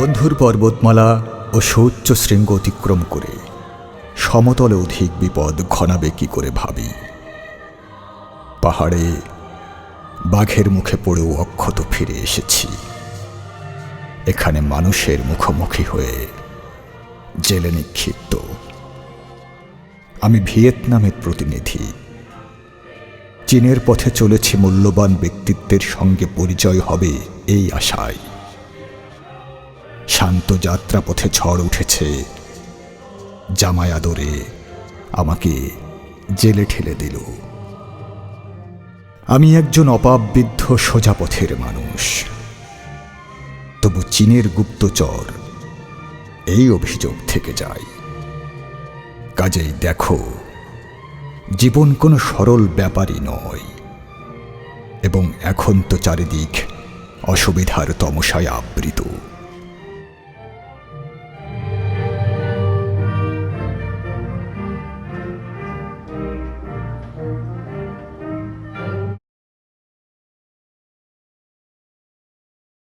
বন্ধুর পর্বতমালা ও সুউচ্চ শৃঙ্গ অতিক্রম করে, সমতলে অধিক বিপদ ঘনাবে কি করে ভাবি? পাহাড়ে বাঘের মুখে পড়েও অক্ষত ফিরে এসেছি। এখানে মানুষের মুখোমুখি হয়ে জেলে নিক্ষিপ্ত। আমি ভিয়েতনামের প্রতিনিধি। চীনের পথে চলেছি মূল্যবান ব্যক্তিত্বের সঙ্গে পরিচয় হবে এই আশায়। শান্ত যাত্রাপথে ঝড় উঠেছে। জামাই আদরে আমাকে জেলে ঠেলে দিল। আমি একজন অপাববিদ্ধ সোজা পথের মানুষ। তবু চীনের গুপ্তচর এই অভিযোগ থেকে যায়। কাজেই দেখো, জীবন কোনো সরল ব্যাপারই নয়। এবং এখন তো চারিদিক অসুবিধার তমসায় আবৃত।